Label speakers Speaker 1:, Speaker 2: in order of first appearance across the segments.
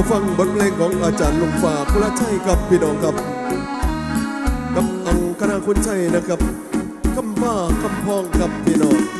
Speaker 1: ก็ฟังบทเพลงของอาจารย์ลุงฝากกุลชัยกับพี่น้องครับกับอังคณะคุณชัยนะครับคำว่าคำพองกับพี่น้อง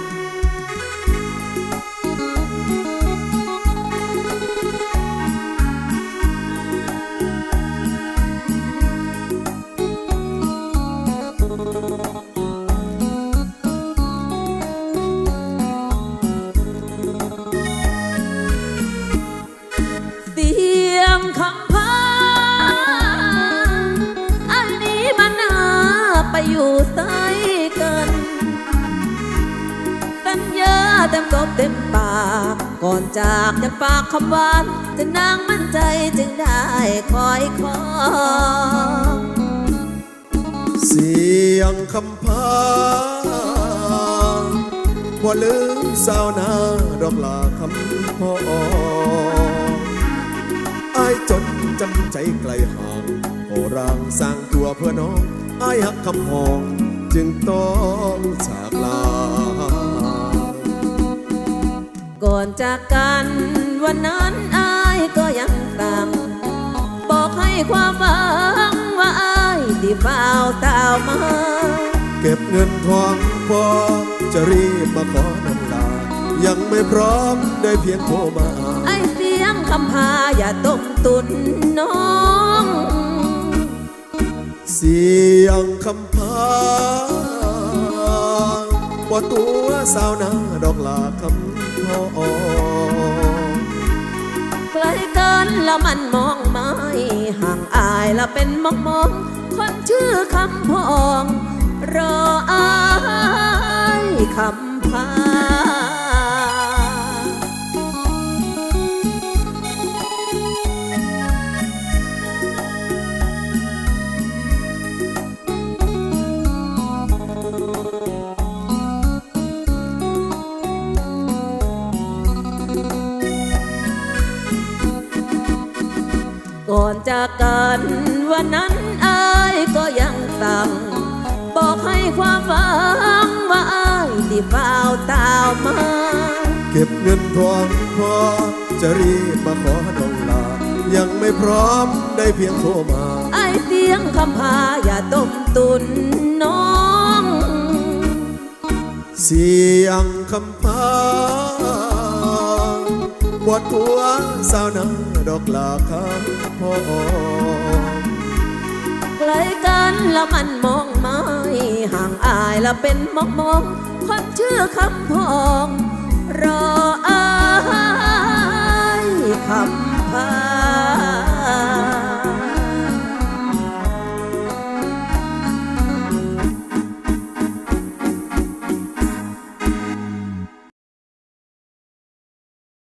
Speaker 2: อยู่ใส่กัน สัญญาเต็มกบเต็มปาก ก่อนจากยังฝากคำหวานจะนางมั่นใจจึงได้คอยคอย
Speaker 1: เสียงคำพาบ่ลืมสาวนาดอกลาคำพอายจดจำใจไกลห่างโอรางสร้างตัวเพื่อน้องอายหักคำพอง จึงต้องจากลา
Speaker 2: ก่อนจากกันวันนั้นอายก็ยังสั่งบอกให้ความหวังว่าอายที่เฝ้าตาวมา
Speaker 1: เก็บเงินทองพอจะรีบมาขอนำลา ยังไม่พร้อมได้เพียงโทรมา
Speaker 2: ไอเสี ยงคำพาอย่าต้มตุนน้อง
Speaker 1: เสียงคำพาว่าตัวสาวนาดอกลาคำพอ
Speaker 2: ไกลเกินแล้วมันมองไม่ห่างอายแล้วเป็นมองมอง คนชื่อคำพอง รออายคำพา ก่อนจากกันวันนั้นอายก็ยังสั่งบอกให้ความหวังว่าอายที่เฝ้าตาวมา
Speaker 1: เก็บเงินทองพอจะรีบมาขอน้องลา ยังไม่พร้อมได้เพียงโทรมา
Speaker 2: ไอเสียงคำพาอย่าต้มตุนน้อง
Speaker 1: เสียงคำพา วดหัวสาวนาดอกลาคาพอ
Speaker 2: ไกลกันแล้วมันมองไม่ห่างอายแล้วเป็นมองมองคนชื่อคำพองรออายคำพา